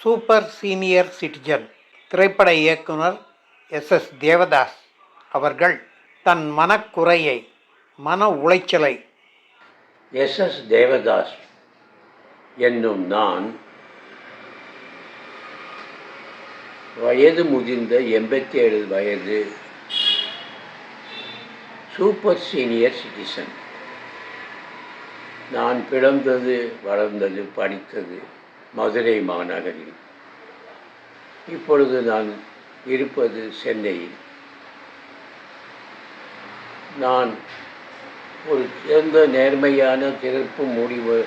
Super senior citizen திரைப்பட இயக்குனர் S S Devadas அவர்கள் தன் மனக்குறையை மன உளைச்சலை எஸ் எஸ் தேவதாஸ் என்னும் நான் வயது முதிர்ந்த எண்பத்தி ஏழு வயது சூப்பர் சீனியர் சிட்டிசன். நான் பிறந்தது வளர்ந்தது படித்தது மதுரை மாநகரில். இப்பொழுது நான் இருப்பது சென்னையில். நான் ஒரு சிறந்த நேர்மையான சிறப்பு முடிவு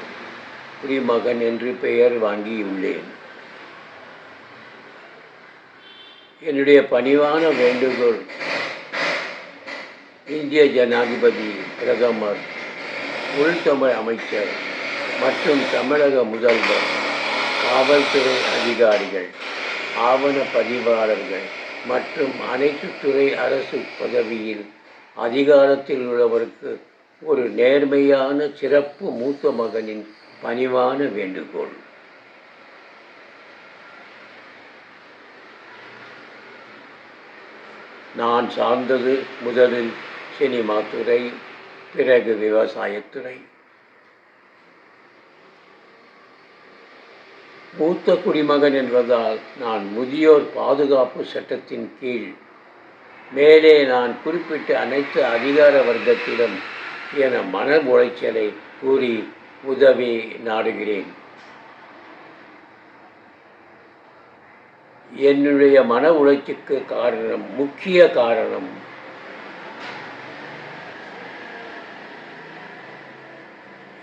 குடிமகன் என்று பெயர் வாங்கியுள்ளேன். என்னுடைய பணிவான வேண்டுகோள் இந்திய ஜனாதிபதி பிரதமர் உள்தமிழ் அமைச்சர் மற்றும் தமிழக முதல்வர் காவல்துறை அதிகாரிகள் ஆவண பதிவாளர்கள் மற்றும் அனைத்து துறை அரசு பதவியில் அதிகாரத்தில் உள்ளவருக்கு ஒரு நேர்மையான சிறப்பு மூத்த மகனின் பணிவான வேண்டுகோள். நான் சார்ந்தது முதலில் சினிமா துறை பிறகு விவசாயத்துறை. மூத்த குடிமகன் என்பதால் நான் முதியோர் பாதுகாப்பு சட்டத்தின் கீழ். மேலே நான் குறிப்பிட்ட அனைத்து அதிகார வர்க்கத்திடம் என மன உளைச்சலை கூறி உதவி நாடுகிறேன். என்னுடைய மன உளைச்சிக்கு காரணம் முக்கிய காரணம்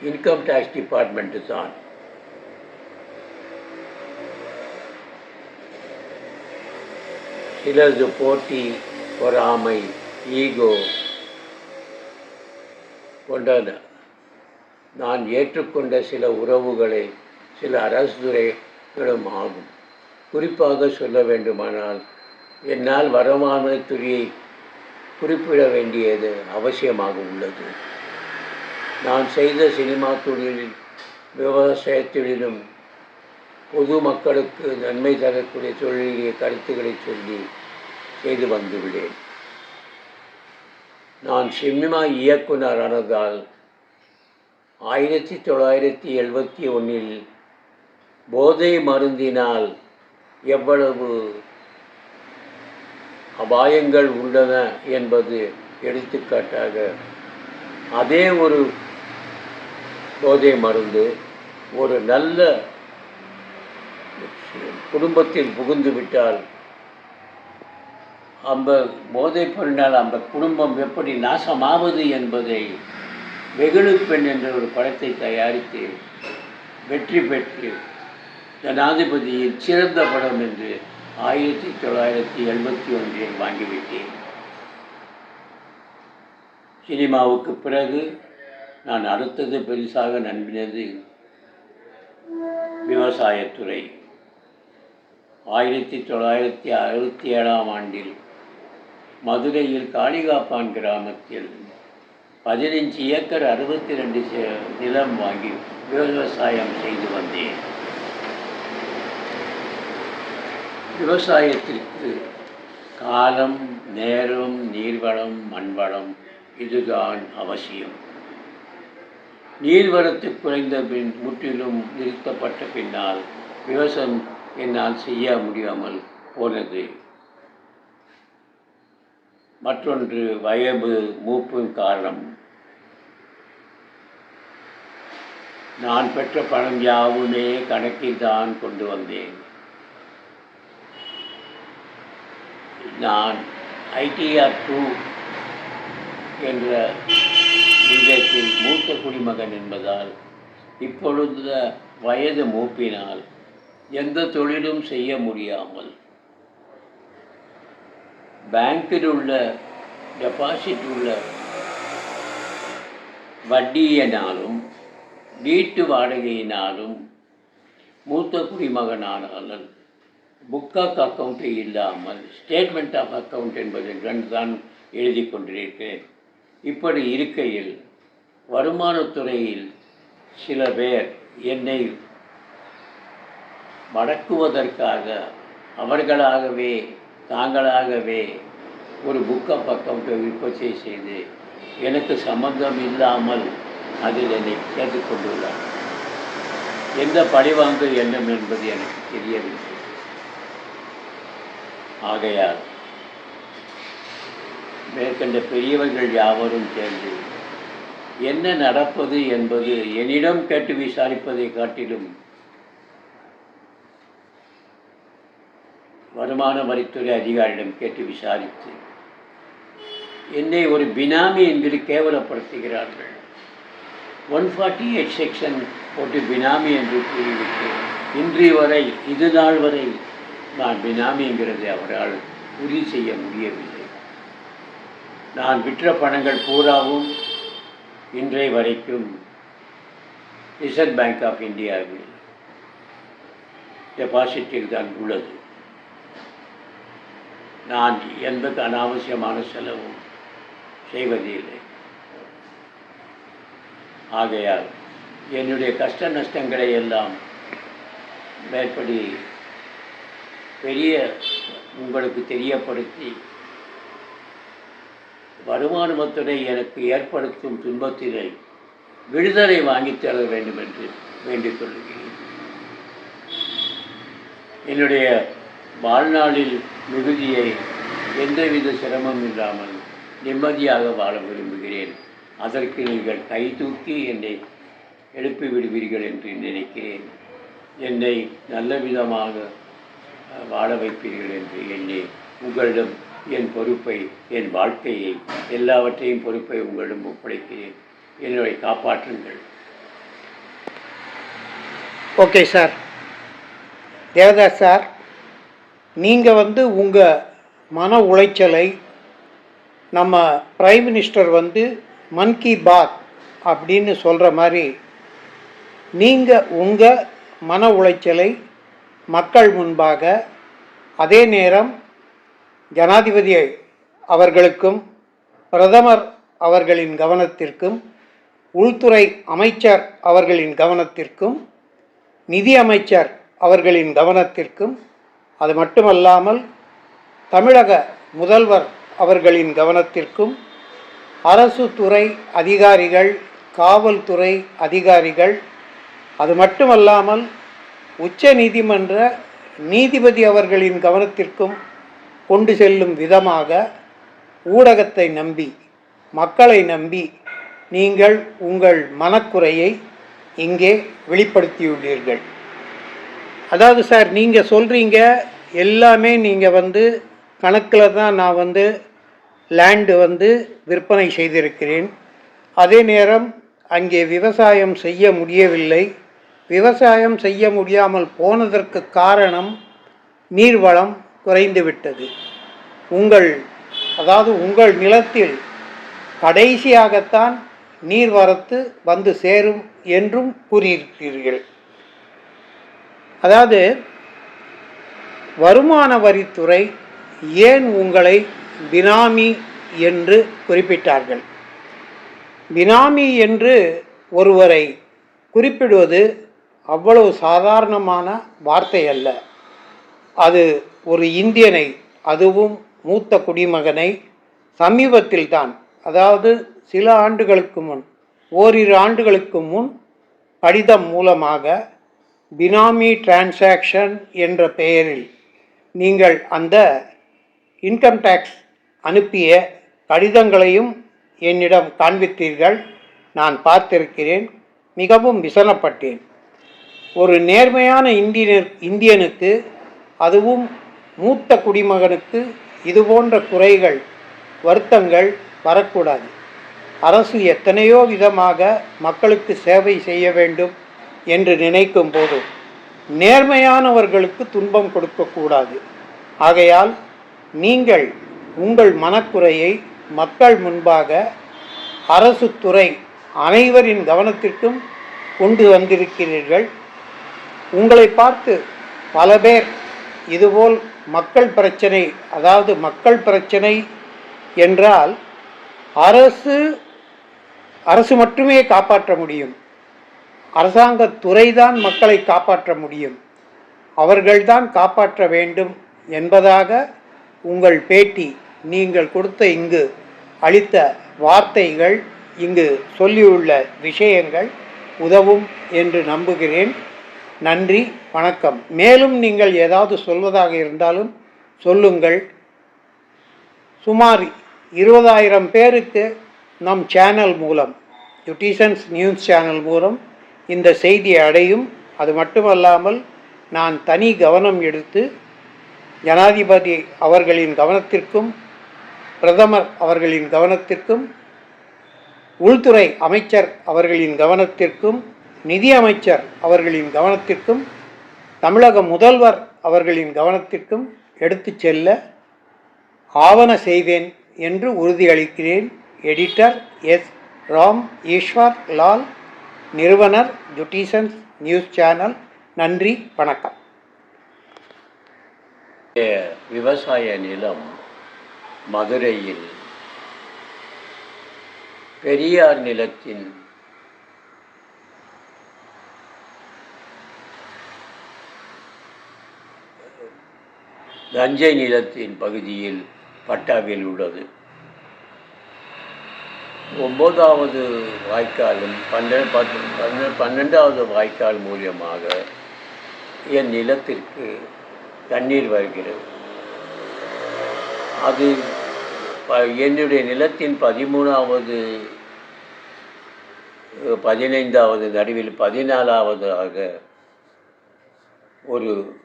இன்கம் டேக்ஸ் டிபார்ட்மெண்ட்டு தான். சிலது போட்டி பொறாமை ஈகோ கொண்டன நான் ஏற்றுக்கொண்ட சில உறவுகளை சில அரசு துறைகளும் ஆகும் குறிப்பாக சொல்ல வேண்டுமானால் என்னால் வருமானத்துறையை குறிப்பிட வேண்டியது அவசியமாக உள்ளது. நான் செய்த சினிமா தொழிலில் விவசாயத்தொழிலும் பொது மக்களுக்கு நன்மை தரக்கூடிய தொழிலிய கருத்துக்களை சொல்லி செய்து வந்துள்ளேன் நான் சினிமா இயக்குனர் ஆனதால் ஆயிரத்தி தொள்ளாயிரத்தி எழுபத்தி ஒன்றில் போதை மருந்தினால் எவ்வளவு அபாயங்கள் உள்ளன என்பது எடுத்துக்காட்டாக அதே ஒரு போதை மருந்து ஒரு நல்ல குடும்பத்தில் புகுந்து விட்டால் அந்த போதைப் பொருளினால் அந்த குடும்பம் எப்படி நாசமாவது என்பதை வெகுளு பெண் என்ற ஒரு படத்தை தயாரித்து வெற்றி பெற்று ஜனாதிபதியின் சிறந்த படம் என்று ஆயிரத்தி தொள்ளாயிரத்தி எழுபத்தி ஒன்றில் வாங்கிவிட்டேன். சினிமாவுக்கு பிறகு நான் அடுத்தது பெருசாக நம்பினது விவசாயத்துறை. ஆயிரத்தி தொள்ளாயிரத்தி அறுபத்தி ஏழாம் ஆண்டில் மதுரையில் காளிகாப்பான் கிராமத்தில் பதினஞ்சு ஏக்கர் அறுபத்தி ரெண்டு நிலம் வாங்கி விவசாயம் செய்து வந்தேன். விவசாயத்திற்கு காலம் நேரம் நீர்வளம் மண்வளம் இதுதான் அவசியம். நீர்வரத்து குறைந்த பின் முற்றிலும் நிறுத்தப்பட்ட பின்னால் விவசாயம் என்னால் செய்ய முடியாமல் போனது. மற்றொன்று வயது மூப்பின் காரணம். நான் பெற்ற பணம் யாவுமே கணக்கில் தான் கொண்டு வந்தேன். நான் ஐடிஆர் டூ என்ற விதத்தில் மூத்த குடிமகன் என்பதால் இப்பொழுது வயது மூப்பினால் எந்த தொழிலும் செய்ய முடியாமல். பேங்கில் உள்ள டெபாசிட் உள்ள வட்டியினாலும் வீட்டு வாடகையினாலும் மூத்த குடிமகனானாலும் புக் ஆஃப் அக்கௌண்ட்டு இல்லாமல் ஸ்டேட்மெண்ட் ஆஃப் அக்கௌண்ட் என்பது ரெண்டு தான் எழுதி கொண்டிருக்கிறேன். இப்படி இருக்கையில் வருமானத்துறையில் சில பேர் என்னை மடக்குவதற்காக அவர்களாகவே தாங்களாகவே ஒரு புக்கை பக்கம் விற்பச்சை செய்து எனக்கு சம்பந்தம் இல்லாமல் அதில் என்னை கேட்டுக்கொண்டுள்ளார் எந்த பழிவாங்கு எண்ணம் என்பது எனக்கு தெரியவில்லை. ஆகையால் மேற்கண்ட பெரியவர்கள் யாவரும் சேர்ந்து என்ன நடப்பது என்பது என்னிடம் கேட்டு விசாரிப்பதை காட்டிலும் வருமான வரித்துறை அதிகாரியிடம் கேட்டு விசாரித்து என்னை ஒரு பினாமி என்று கேவலப்படுத்துகிறார்கள். ஒன் ஃபார்ட்டி எயிட் செக்ஷன் போட்டு பினாமி என்று கூறிவிட்டு இன்று வரை இது நாள் வரை நான் பினாமிங்கிறதை அவரால் உறுதி செய்ய முடியவில்லை. நான் விற்ற பணங்கள் பூராவும் இன்றைய வரைக்கும் ரிசர்வ் பேங்க் ஆஃப் இந்தியாவில் டெபாசிட்டில் தான் உள்ளது. நான் எந்த அனாவசியமான செலவும் செய்வதில்லை ஆகையால் என்னுடைய கஷ்ட நஷ்டங்களை எல்லாம் மேற்படி பெரிய உங்களுக்கு தெரியப்படுத்தி வருமானத்துறை எனக்கு ஏற்படுத்தும் துன்பத்தினை விடுதலை வாங்கித் தர வேண்டும் என்று வேண்டிக் கொள்கிறேன். என்னுடைய வாழ்நாளில் மிகுதியை எந்தவித சிரமம் இல்லாமல் நிம்மதியாக வாழ விரும்புகிறேன். அதற்கு நீங்கள் கை தூக்கி என்னை எழுப்பி விடுவீர்கள் என்று நினைக்கிறேன். என்னை நல்ல விதமாக வாழ வைப்பீர்கள் என்று எண்ணி உங்களிடம் என் பொறுப்பை என் வாழ்க்கையை எல்லாவற்றையும் பொறுப்பை உங்களிடம் ஒப்படைக்கிறேன். என்னை காப்பாற்றுங்கள். Okay sir Devadas sir. நீங்கள் வந்து உங்கள் மன உளைச்சலை நம்ம பிரைம் மினிஸ்டர் வந்து மன் கி பாத் அப்படின்னு சொல்கிற மாதிரி நீங்கள் உங்கள் மன உளைச்சலை மக்கள் முன்பாக அதே நேரம் ஜனாதிபதி அவர்களுக்கும் பிரதமர் அவர்களின் கவனத்திற்கும் உள்துறை அமைச்சர் அவர்களின் கவனத்திற்கும் நிதி அமைச்சர் அவர்களின் கவனத்திற்கும் அது மட்டுமல்லாமல் தமிழக முதல்வர் அவர்களின் கவனத்திற்கும் அரசு துறை அதிகாரிகள் காவல்துறை அதிகாரிகள் அது மட்டுமல்லாமல் உச்ச நீதிமன்ற நீதிபதி அவர்களின் கவனத்திற்கும் கொண்டு செல்லும் விதமாக ஊடகத்தை நம்பி மக்களை நம்பி நீங்கள் உங்கள் மனக்குறையை இங்கே வெளிப்படுத்தியுள்ளீர்கள். அதாவது சார் நீங்கள் சொல்கிறீங்க எல்லாமே நீங்கள் வந்து கணக்கில் தான் நான் வந்து லேண்டு வந்து விற்பனை செய்திருக்கிறேன். அதே நேரம் அங்கே விவசாயம் செய்ய முடியவில்லை. விவசாயம் செய்ய முடியாமல் போனதற்கு காரணம் நீர்வளம் குறைந்துவிட்டது. உங்கள் அதாவது உங்கள் நிலத்தில் கடைசியாகத்தான் நீர்வரத்து வந்து சேரும் என்றும் கூறியிருக்கிறீர்கள். அதாவது வருமான வரித்துறை ஏன் உங்களை பினாமி என்று குறிப்பிட்டார்கள்? பினாமி என்று ஒருவரை குறிப்பிடுவது அவ்வளவு சாதாரணமான வார்த்தை அல்ல. அது ஒரு இந்தியனை அதுவும் மூத்த குடிமகனை சமீபத்தில்தான் அதாவது சில ஆண்டுகளுக்கு முன் ஓரிரு ஆண்டுகளுக்கு முன் கடிதம் மூலமாக பினாமி டிரான்சாக்ஷன் என்ற பெயரில் நீங்கள் அந்த இன்கம் டேக்ஸ் அனுப்பிய கடிதங்களையும் என்னிடம் காண்பித்தீர்கள். நான் பார்த்திருக்கிறேன். மிகவும் விசனப்பட்டேன் ஒரு நேர்மையான இந்தியனர் இந்தியனுக்கு அதுவும் மூத்த குடிமகனுக்கு இதுபோன்ற குறைகள் வருத்தங்கள் வரக்கூடாது. அரசு எத்தனையோ விதமாக மக்களுக்கு சேவை செய்ய வேண்டும். என்று நினைக்கும் போது நேர்மையானவர்களுக்கு துன்பம் கொடுக்கக்கூடாது. ஆகையால் நீங்கள் உங்கள் மனக்குறையை மக்கள் முன்பாக அரசு துறை அனைவரின் கவனத்திற்கும் கொண்டு வந்திருக்கிறீர்கள். உங்களை பார்த்து பல பேர் இதுபோல் மக்கள் பிரச்சனை அதாவது மக்கள் பிரச்சனை என்றால் அரசு அரசு மட்டுமே காப்பாற்ற முடியும். அரசாங்கத் துறைதான் மக்களை காப்பாற்ற முடியும். அவர்கள்தான் காப்பாற்ற வேண்டும் என்பதாக உங்கள் பேட்டி நீங்கள் கொடுத்த இங்கு அளித்த வார்த்தைகள் இங்கு சொல்லியுள்ள விஷயங்கள் உதவும் என்று நம்புகிறேன். நன்றி வணக்கம். மேலும் நீங்கள் ஏதாவது சொல்வதாக இருந்தாலும் சொல்லுங்கள். சுமார் இருபதாயிரம் பேருக்கு நம் சேனல் மூலம் யுட்டிசன்ஸ் நியூஸ் சேனல் மூலம் இந்த செய்தி அடையும். அது மட்டுமல்லாமல் நான் தனி கவனம் எடுத்து ஜனாதிபதி அவர்களின் கவனத்திற்கும் பிரதமர் அவர்களின் கவனத்திற்கும் உள்துறை அமைச்சர் அவர்களின் கவனத்திற்கும் நிதி அமைச்சர் அவர்களின் கவனத்திற்கும் தமிழக முதல்வர் அவர்களின் கவனத்திற்கும் எடுத்துச் செல்ல ஆவண செய்வேன் என்று உறுதியளிக்கிறேன். Editor S. ராம் ஈஸ்வர் லால் நிறுவனர் ஜுட்டிசன்ஸ் நியூஸ் சேனல் நன்றி வணக்கம். விவசாய நிலம் மதுரையில் பெரியார் நிலத்தின் தஞ்சை நிலத்தின் பகுதியில் பட்டாவில் உள்ளது. ஒன்பதாவது வாய்க்காலும் பன்னெண்டு பத்து பன்னெண்டு பன்னெண்டாவது வாய்க்கால் மூலியமாக என் நிலத்திற்கு தண்ணீர் வருகிறது. அது ப- என்னுடைய நிலத்தின் பதிமூணாவது பதினைந்தாவது நடுவில் பதினாலாவதாக ஒரு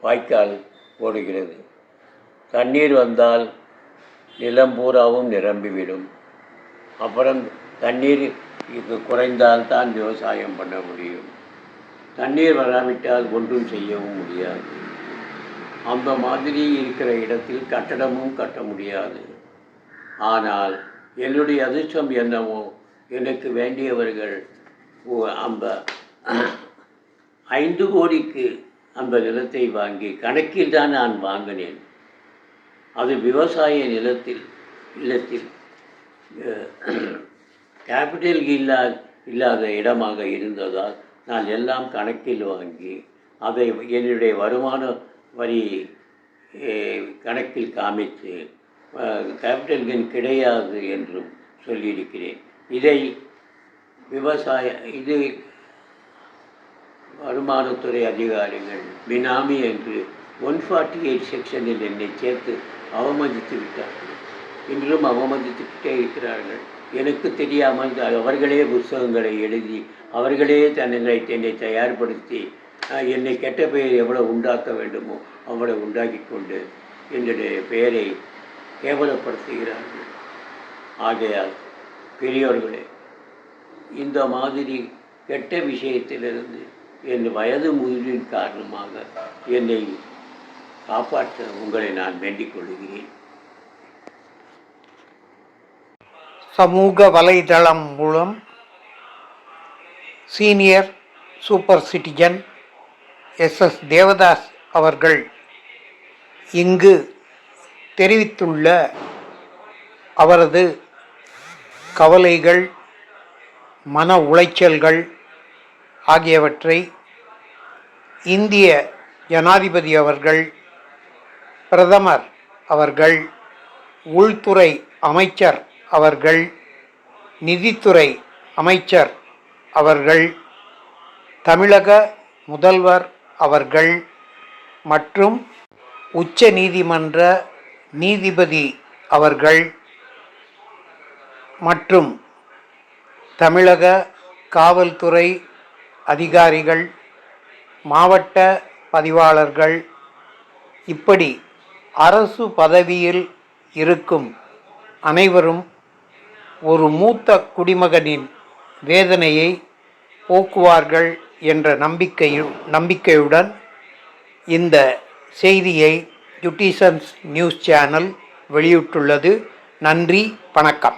வாய்க்கால் ஓடுகிறது. தண்ணீர் வந்தால் நிலம் பூராவும் நிரம்பிவிடும். அப்புறம் தண்ணீர் இது குறைந்தால் தான் விவசாயம் பண்ண முடியும். தண்ணீர் வராவிட்டால் ஒன்றும் செய்யவும் முடியாது. அந்த மாதிரி இருக்கிற இடத்தில் கட்டடமும் கட்ட முடியாது. ஆனால் என்னுடைய அதிர்ஷ்டம் என்னவோ எனக்கு வேண்டியவர்கள் அந்த ஐந்து கோடிக்கு அந்த நிலத்தை வாங்கி கணக்கில் தான் நான் வாங்கினேன். அது விவசாய நிலத்தில் இல்லத்தில் கேபிட்டல் இல்லா இல்லாத இடமாக இருந்ததால் நான் எல்லாம் கணக்கில் வாங்கி அதை என்னுடைய வருமான வரி கணக்கில் காமித்து கேபிட்டல் கெயின் கிடையாது என்றும் சொல்லியிருக்கிறேன். இதை விவசாய இது வருமானத்துறை அதிகாரிகள் பினாமி என்று ஒன் ஃபார்ட்டி எயிட் செக்ஷனில் என்னை சேர்த்து அவமதித்து விட்டார்கள். இன்றும் அவமதித்துக்கிட்டே இருக்கிறார்கள் எனக்கு தெரியாமல் அவர்களே புஸ்தகங்களை எழுதி அவர்களே தன்னை என்னை தயார்படுத்தி என்னை கெட்ட பெயர் எவ்வளவு உண்டாக்க வேண்டுமோ அவ்வளோ உண்டாக்கி கொண்டு என்னுடைய பெயரை கேவலப்படுத்துகிறார்கள். ஆகையால் பெரியோர்களே இந்த மாதிரி கெட்ட விஷயத்திலிருந்து என் வயது முதிரின் காரணமாக என்னை காப்பாற்ற உங்களை நான் வேண்டிக் கொள்கிறேன். சமூக வலைதளம் மூலம் senior super citizen S S Devadas அவர்கள் இங்கு தெரிவித்துள்ள அவரது கவலைகள் மன உளைச்சல்கள் ஆகியவற்றை இந்திய ஜனாதிபதி அவர்கள் பிரதமர் அவர்கள் உள்துறை அமைச்சர் அவர்கள் நிதித்துறை அமைச்சர் அவர்கள் தமிழக முதல்வர் அவர்கள் மற்றும் உச்ச நீதிமன்ற நீதிபதி அவர்கள் மற்றும் தமிழக காவல்துறை அதிகாரிகள் மாவட்ட பதிவாளர்கள். இப்படி அரசு பதவியில் இருக்கும் அனைவரும் ஒரு மூத்த குடிமகனின் வேதனையை போக்குவார்கள் என்ற நம்பிக்கையு நம்பிக்கையுடன் இந்த செய்தியை யுட்டிசன்ஸ் நியூஸ் சேனல் வெளியிட்டுள்ளது. நன்றி வணக்கம்.